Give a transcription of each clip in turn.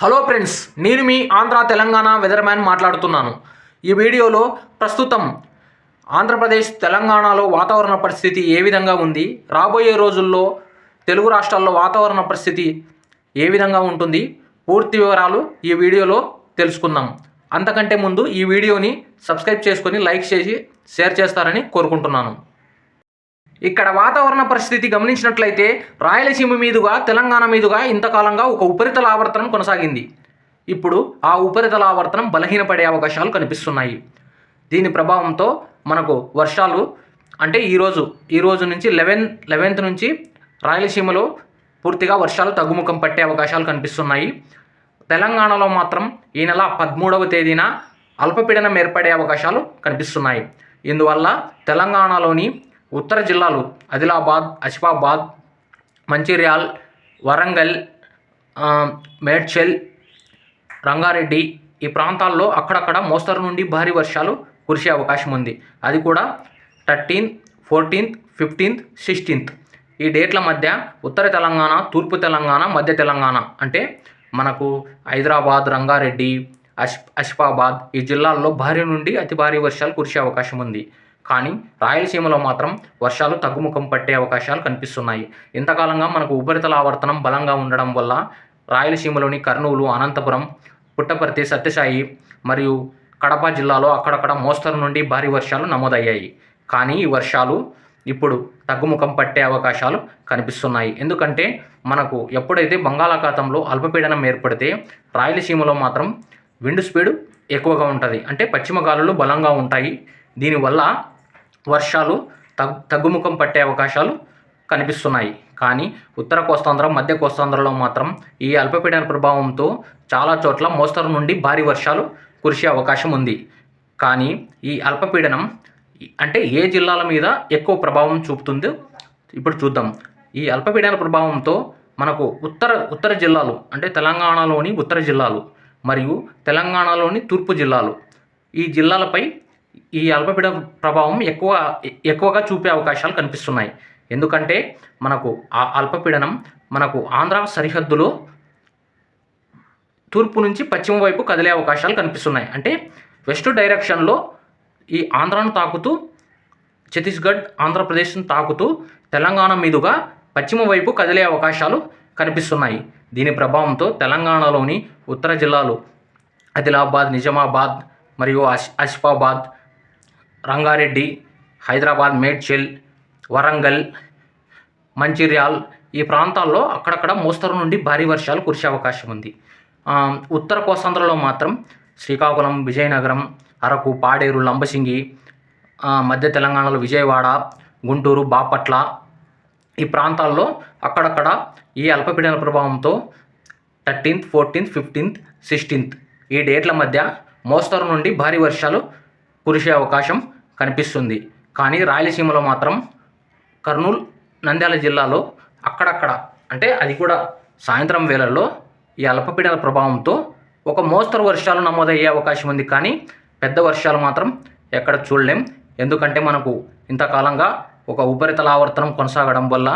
Hello friends నేను మీ Andhra Telangana weatherman మాట్లాడుతున్నాను. ఈ వీడియోలో ప్రస్తుతం ఆంధ్రప్రదేశ్ తెలంగాణలో వాతావరణ పరిస్థితి ఏ విధంగా ఉంది? రాబోయే రోజుల్లో తెలుగు రాష్ట్రాల్లో వాతావరణ పరిస్థితి ఏ విధంగా ఉంటుంది? పూర్తి వివరాలు ఈ వీడియోలో తెలుసుకుందాం. అంతకంటే ముందు ఈ వీడియోని సబ్స్క్రైబ్ చేసుకొని లైక్ చేసి షేర్ చేస్తారని కోరుకుంటున్నాను. ఇక్కడ వాతావరణ పరిస్థితి గమనించినట్లయితే రాయలసీమ మీదుగా తెలంగాణ మీదుగా ఇంతకాలంగా ఒక ఉపరితల ఆవర్తనం కొనసాగింది. ఇప్పుడు ఆ ఉపరితల ఆవర్తనం బలహీనపడే అవకాశాలు కనిపిస్తున్నాయి. దీని ప్రభావంతో మనకు వర్షాలు అంటే ఈరోజు ఈ రోజు నుంచి లెవెన్ లెవెన్త్ నుంచి రాయలసీమలో పూర్తిగా వర్షాలు తగ్గుముఖం పట్టే అవకాశాలు కనిపిస్తున్నాయి. తెలంగాణలో మాత్రం ఈ నెల పదమూడవ తేదీన అల్పపీడనం ఏర్పడే అవకాశాలు కనిపిస్తున్నాయి. ఇందువల్ల తెలంగాణలోని ఉత్తర జిల్లాలు ఆదిలాబాద్ ఆసిఫాబాద్ మంచిర్యాల్ వరంగల్ మేడ్చల్ రంగారెడ్డి ఈ ప్రాంతాల్లో అక్కడక్కడ మోస్తరు నుండి భారీ వర్షాలు కురిసే అవకాశం ఉంది. అది కూడా థర్టీన్త్ ఫోర్టీన్త్ ఫిఫ్టీన్త్ సిక్స్టీన్త్. ఈ డేట్ల మధ్య ఉత్తర తెలంగాణ తూర్పు తెలంగాణ మధ్య తెలంగాణ అంటే మనకు హైదరాబాద్ రంగారెడ్డి అష్ అసిఫాబాద్ ఈ జిల్లాల్లో భారీ నుండి అతి భారీ వర్షాలు కురిసే అవకాశం ఉంది. కానీ రాయలసీమలో మాత్రం వర్షాలు తగ్గుముఖం పట్టే అవకాశాలు కనిపిస్తున్నాయి. ఇంతకాలంగా మనకు ఉపరితల ఆవర్తనం బలంగా ఉండడం వల్ల రాయలసీమలోని కర్నూలు అనంతపురం పుట్టపర్తి సత్యసాయి మరియు కడప జిల్లాలో అక్కడక్కడ మోస్తరు నుండి భారీ వర్షాలు నమోదయ్యాయి. కానీ ఈ వర్షాలు ఇప్పుడు తగ్గుముఖం పట్టే అవకాశాలు కనిపిస్తున్నాయి. ఎందుకంటే మనకు ఎప్పుడైతే బంగాళాఖాతంలో అల్పపీడనం ఏర్పడితే రాయలసీమలో మాత్రం విండ్ స్పీడ్ ఎక్కువగా ఉంటుంది. అంటే పశ్చిమ గాలులు బలంగా ఉంటాయి. దీనివల్ల వర్షాలు తగ్ తగ్గుముఖం పట్టే అవకాశాలు కనిపిస్తున్నాయి. కానీ ఉత్తర కోస్తాంధ్ర మధ్య కోస్తాంధ్రలో మాత్రం ఈ అల్పపీడన ప్రభావంతో చాలా చోట్ల మోస్తరు నుండి భారీ వర్షాలు కురిసే అవకాశం ఉంది. కానీ ఈ అల్పపీడనం అంటే ఏ జిల్లాల మీద ఎక్కువ ప్రభావం చూపుతుందో ఇప్పుడు చూద్దాం. ఈ అల్పపీడన ప్రభావంతో మనకు ఉత్తర ఉత్తర జిల్లాలు అంటే తెలంగాణలోని ఉత్తర జిల్లాలు మరియు తెలంగాణలోని తూర్పు జిల్లాలు ఈ జిల్లాలపై ఈ అల్పపీడన ప్రభావం ఎక్కువ ఎక్కువగా చూపే అవకాశాలు కనిపిస్తున్నాయి. ఎందుకంటే మనకు ఆ అల్పపీడనం మనకు ఆంధ్ర సరిహద్దులో తూర్పు నుంచి పశ్చిమ వైపు కదిలే అవకాశాలు కనిపిస్తున్నాయి. అంటే వెస్ట్ డైరెక్షన్లో ఈ ఆంధ్రాను తాకుతూ ఛత్తీస్గఢ్ ఆంధ్రప్రదేశ్ను తాకుతూ తెలంగాణ మీదుగా పశ్చిమ వైపు కదిలే అవకాశాలు కనిపిస్తున్నాయి. దీని ప్రభావంతో తెలంగాణలోని ఉత్తర జిల్లాలు ఆదిలాబాద్ నిజామాబాద్ మరియు ఆసి ఆసిఫాబాద్ రంగారెడ్డి హైదరాబాద్ మేడ్చల్ వరంగల్ మంచిర్యాల్ ఈ ప్రాంతాల్లో అక్కడక్కడ మోస్తరు నుండి భారీ వర్షాలు కురిసే అవకాశం ఉంది. ఉత్తర కోస్తాంధ్రలో మాత్రం శ్రీకాకుళం విజయనగరం అరకు పాడేరు లంబసింగి మధ్య తెలంగాణలో విజయవాడ గుంటూరు బాపట్ల ఈ ప్రాంతాల్లో అక్కడక్కడ ఈ అల్పపీడన ప్రభావంతో థర్టీన్త్ ఫోర్టీన్త్ ఫిఫ్టీన్త్ సిక్స్టీన్త్ ఈ డేట్ల మధ్య మోస్తరు నుండి భారీ వర్షాలు కురిసే అవకాశం కనిపిస్తుంది. కానీ రాయలసీమలో మాత్రం కర్నూలు నంద్యాల జిల్లాలో అక్కడక్కడ అంటే అది కూడా సాయంత్రం వేళల్లో ఈ అల్పపీడన ప్రభావంతో ఒక మోస్తరు వర్షాలు నమోదయ్యే అవకాశం ఉంది. కానీ పెద్ద వర్షాలు మాత్రం ఎక్కడ చూడలేం. ఎందుకంటే మనకు ఇంతకాలంగా ఒక ఉపరితల ఆవర్తనం కొనసాగడం వల్ల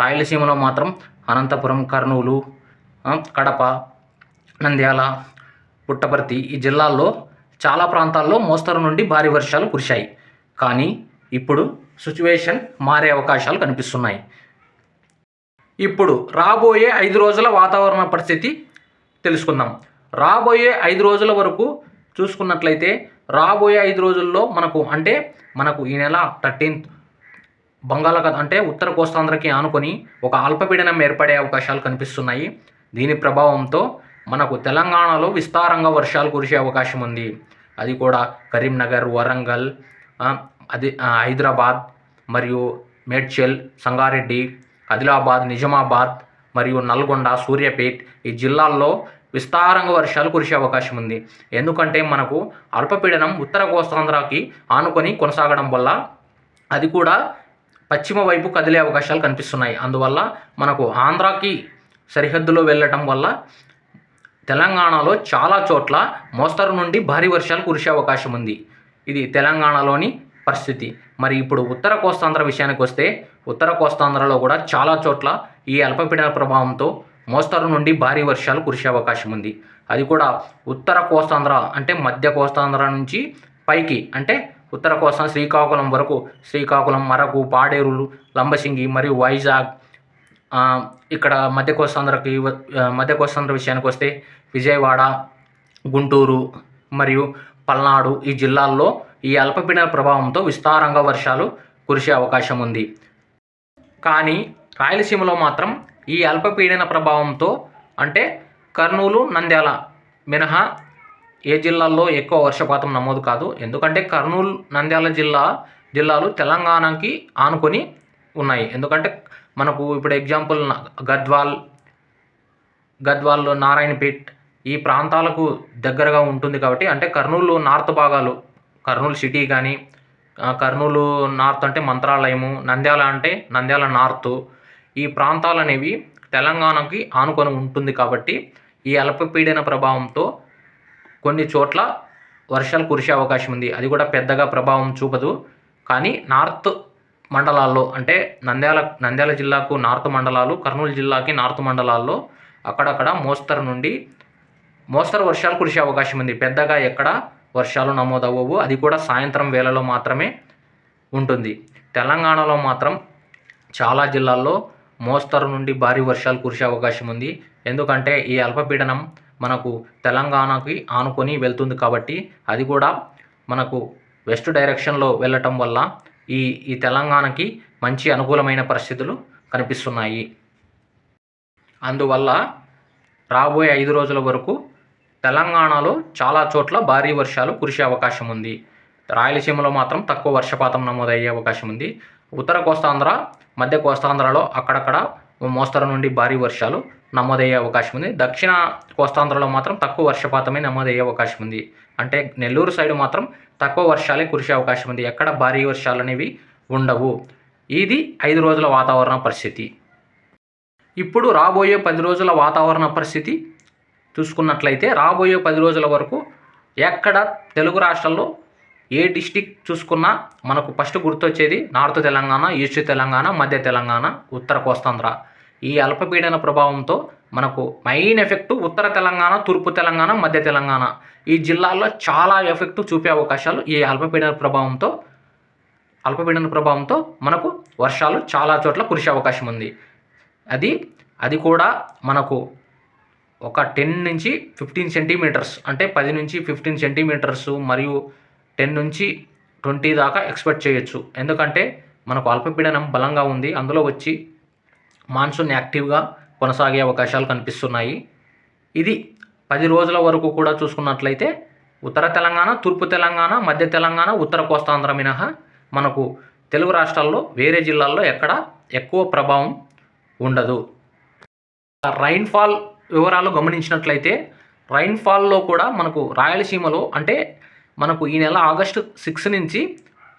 రాయలసీమలో మాత్రం అనంతపురం కర్నూలు కడప నంద్యాల పుట్టపర్తి ఈ జిల్లాల్లో చాలా ప్రాంతాల్లో మోస్తరు నుండి భారీ వర్షాలు కురిశాయి. కానీ ఇప్పుడు సిచ్యువేషన్ మారే అవకాశాలు కనిపిస్తున్నాయి. ఇప్పుడు రాబోయే ఐదు రోజుల వాతావరణ పరిస్థితి తెలుసుకుందాం. రాబోయే ఐదు రోజుల వరకు చూసుకున్నట్లయితే రాబోయే ఐదు రోజుల్లో మనకు అంటే మనకు ఈ నెల థర్టీన్త్ బంగాళాఖాతం అంటే ఉత్తర కోస్తాంధ్రకి ఆనుకొని ఒక అల్పపీడనం ఏర్పడే అవకాశాలు కనిపిస్తున్నాయి. దీని ప్రభావంతో మనకు తెలంగాణలో విస్తారంగా వర్షాలు కురిసే అవకాశం ఉంది. అది కూడా కరీంనగర్ వరంగల్ అది హైదరాబాద్ మరియు మేడ్చల్ సంగారెడ్డి ఆదిలాబాద్ నిజామాబాద్ మరియు నల్గొండ సూర్యాపేట్ ఈ జిల్లాల్లో విస్తారంగా వర్షాలు కురిసే అవకాశం ఉంది. ఎందుకంటే మనకు అల్పపీడనం ఉత్తర కోస్తాంధ్రకి ఆనుకొని కొనసాగడం వల్ల అది కూడా పశ్చిమ వైపు కదిలే అవకాశాలు కనిపిస్తున్నాయి. అందువల్ల మనకు ఆంధ్రాకి సరిహద్దులో వెళ్ళటం వల్ల తెలంగాణలో చాలా చోట్ల మోస్తరు నుండి భారీ వర్షాలు కురిసే అవకాశం ఉంది. ఇది తెలంగాణలోని పరిస్థితి. మరి ఇప్పుడు ఉత్తర కోస్తాంధ్ర విషయానికి వస్తే ఉత్తర కోస్తాంధ్రలో కూడా చాలా చోట్ల ఈ అల్పపీడన ప్రభావంతో మోస్తరు నుండి భారీ వర్షాలు కురిసే అవకాశం ఉంది. అది కూడా ఉత్తర కోస్తాంధ్ర అంటే మధ్య కోస్తాంధ్ర నుంచి పైకి అంటే ఉత్తర కోస్తా శ్రీకాకుళం వరకు శ్రీకాకుళం మరకు పాడేరులు లంబసింగి మరియు వైజాగ్ ఇక్కడ మధ్య కోస్తాంధ్రకి మధ్య కోస్తాంధ్ర విషయానికి వస్తే విజయవాడ గుంటూరు మరియు పల్నాడు ఈ జిల్లాల్లో ఈ అల్పపీడన ప్రభావంతో విస్తారంగా వర్షాలు కురిసే అవకాశం ఉంది. కానీ రాయలసీమలో మాత్రం ఈ అల్పపీడన ప్రభావంతో అంటే కర్నూలు నంద్యాల మినహా ఏ జిల్లాల్లో ఎక్కువ వర్షపాతం నమోదు కాదు. ఎందుకంటే కర్నూలు నంద్యాల జిల్లా జిల్లాలు తెలంగాణకి ఆనుకొని ఉన్నాయి. ఎందుకంటే మనకు ఇప్పుడు ఎగ్జాంపుల్ గద్వాల్ గద్వాల్లో నారాయణపేట్ ఈ ప్రాంతాలకు దగ్గరగా ఉంటుంది కాబట్టి అంటే కర్నూలు నార్త్ భాగాలు కర్నూలు సిటీ కానీ కర్నూలు నార్త్ అంటే మంత్రాలయము నంద్యాల అంటే నంద్యాల నార్త్ ఈ ప్రాంతాలు అనేవి తెలంగాణకి ఆనుకొని ఉంటుంది కాబట్టి ఈ అల్పపీడన ప్రభావంతో కొన్ని చోట్ల వర్షాలు కురిసే అవకాశం ఉంది. అది కూడా పెద్దగా ప్రభావం చూపదు. కానీ నార్త్ మండలాల్లో అంటే నంద్యాల నంద్యాల జిల్లాకు నార్త్ మండలాలు కర్నూలు జిల్లాకి నార్త్ మండలాల్లో అక్కడక్కడ మోస్తరు నుండి మోస్తరు వర్షాలు కురిసే అవకాశం ఉంది. పెద్దగా ఎక్కడ వర్షాలు నమోదవ్వవు. అది కూడా సాయంత్రం వేళలో మాత్రమే ఉంటుంది. తెలంగాణలో మాత్రం చాలా జిల్లాల్లో మోస్తరు నుండి భారీ వర్షాలు కురిసే అవకాశం ఉంది. ఎందుకంటే ఈ అల్పపీడనం మనకు తెలంగాణకి ఆనుకొని వెళ్తుంది కాబట్టి అది కూడా మనకు వెస్ట్ డైరెక్షన్లో వెళ్ళటం వల్ల ఈ ఈ తెలంగాణకి మంచి అనుకూలమైన పరిస్థితులు కనిపిస్తున్నాయి. అందువల్ల రాబోయే ఐదు రోజుల వరకు తెలంగాణలో చాలా చోట్ల భారీ వర్షాలు కురిసే అవకాశం ఉంది. రాయలసీమలో మాత్రం తక్కువ వర్షపాతం నమోదయ్యే అవకాశం ఉంది. ఉత్తర కోస్తాంధ్ర మధ్య కోస్తాంధ్రలో అక్కడక్కడ మోస్తరు నుండి భారీ వర్షాలు నమోదయ్యే అవకాశం ఉంది. దక్షిణ కోస్తాంధ్రలో మాత్రం తక్కువ వర్షపాతమే నమోదయ్యే అవకాశం ఉంది. అంటే నెల్లూరు సైడ్ మాత్రం తక్కువ వర్షాలే కురిసే అవకాశం ఉంది. ఎక్కడ భారీ వర్షాలు అనేవి ఉండవు. ఇది ఐదు రోజుల వాతావరణ పరిస్థితి. ఇప్పుడు రాబోయే పది రోజుల వాతావరణ పరిస్థితి చూసుకున్నట్లయితే రాబోయే పది రోజుల వరకు ఎక్కడ తెలుగు రాష్ట్రాల్లో ఏ డిస్టిక్ చూసుకున్నా మనకు ఫస్ట్ గుర్తొచ్చేది నార్త్ తెలంగాణ ఈస్ట్ తెలంగాణ మధ్య తెలంగాణ ఉత్తర కోస్తాంధ్ర. ఈ అల్పపీడన ప్రభావంతో మనకు మెయిన్ ఎఫెక్ట్ ఉత్తర తెలంగాణ తూర్పు తెలంగాణ మధ్య తెలంగాణ. ఈ జిల్లాల్లో చాలా ఎఫెక్ట్ చూపే అవకాశాలు ఈ అల్పపీడన ప్రభావంతో అల్పపీడన ప్రభావంతో మనకు వర్షాలు చాలా చోట్ల కురిసే అవకాశం ఉంది. అది అది కూడా మనకు ఒక టెన్ నుంచి ఫిఫ్టీన్ సెంటీమీటర్స్ అంటే పది నుంచి ఫిఫ్టీన్ సెంటీమీటర్స్ మరియు టెన్ నుంచి ట్వంటీ దాకా ఎక్స్పెక్ట్ చేయొచ్చు. ఎందుకంటే మనకు అల్పపీడనం బలంగా ఉంది. అందులో వచ్చి మాన్సూన్ యాక్టివ్గా కొనసాగే అవకాశాలు కనిపిస్తున్నాయి. ఇది పది రోజుల వరకు కూడా చూసుకున్నట్లయితే ఉత్తర తెలంగాణ తూర్పు తెలంగాణ మధ్య తెలంగాణ ఉత్తర కోస్తాంధ్ర మినహా మనకు తెలుగు రాష్ట్రాల్లో వేరే జిల్లాల్లో ఎక్కడ ఎక్కువ ప్రభావం ఉండదు. రైన్ఫాల్ వివరాలు గమనించినట్లయితే రైన్ఫాల్లో కూడా మనకు రాయలసీమలో అంటే మనకు ఈ నెల ఆగస్టు సిక్స్ నుంచి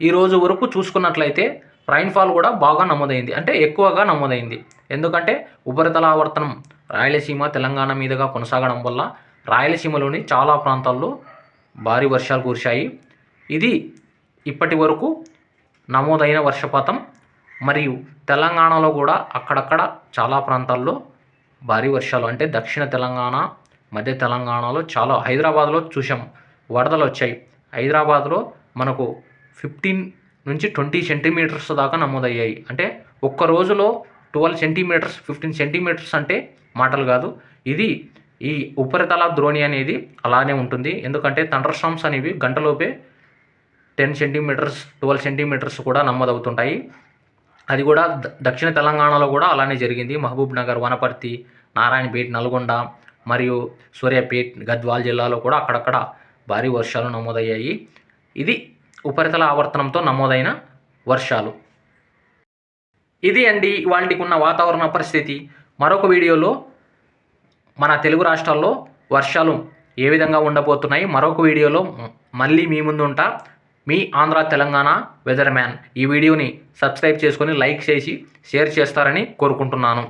ఈ రోజు వరకు చూసుకున్నట్లయితే రైన్ఫాల్ కూడా బాగా నమోదైంది. అంటే ఎక్కువగా నమోదైంది. ఎందుకంటే ఉపరితల ఆవర్తనం రాయలసీమ తెలంగాణ మీదుగా కొనసాగడం వల్ల రాయలసీమలోని చాలా ప్రాంతాల్లో భారీ వర్షాలు కురిశాయి. ఇది ఇప్పటి వరకు నమోదైన వర్షపాతం. మరియు తెలంగాణలో కూడా అక్కడక్కడ చాలా ప్రాంతాల్లో భారీ వర్షాలు అంటే దక్షిణ తెలంగాణ మధ్య తెలంగాణలో చాలా హైదరాబాద్లో చూసాం వరదలు వచ్చాయి. హైదరాబాద్లో మనకు ఫిఫ్టీన్ నుంచి ట్వంటీ సెంటీమీటర్స్ దాకా నమోదయ్యాయి. అంటే ఒక్క రోజులో ట్వెల్వ్ సెంటీమీటర్స్ ఫిఫ్టీన్ సెంటీమీటర్స్ అంటే మాటలు కాదు. ఇది ఈ ఉపరితల ద్రోణి అనేది అలానే ఉంటుంది. ఎందుకంటే థండర్ స్టామ్స్ అనేవి గంటలోపే టెన్ సెంటీమీటర్స్ ట్వెల్వ్ సెంటీమీటర్స్ కూడా నమోదవుతుంటాయి. అది కూడా దక్షిణ తెలంగాణలో కూడా అలానే జరిగింది. మహబూబ్ నగర్ వనపర్తి నారాయణపేట్ నల్గొండ మరియు సూర్యాపేట్ గద్వాల్ జిల్లాలో కూడా అక్కడక్కడ భారీ వర్షాలు నమోదయ్యాయి. ఇది ఉపరితల ఆవర్తనంతో నమోదైన వర్షాలు. ఇది అండి వాళ్ళకి ఉన్న వాతావరణ పరిస్థితి. మరొక వీడియోలో మన తెలుగు రాష్ట్రాల్లో వర్షాలు ఏ విధంగా ఉండబోతున్నాయి? మరొక వీడియోలో మళ్ళీ మీ ముందు ఉంటా. మీ ఆంధ్ర తెలంగాణ వెదర్ మ్యాన్. ఈ వీడియోని సబ్స్క్రైబ్ చేసుకొని లైక్ చేసి షేర్ చేస్తారని కోరుకుంటున్నాను.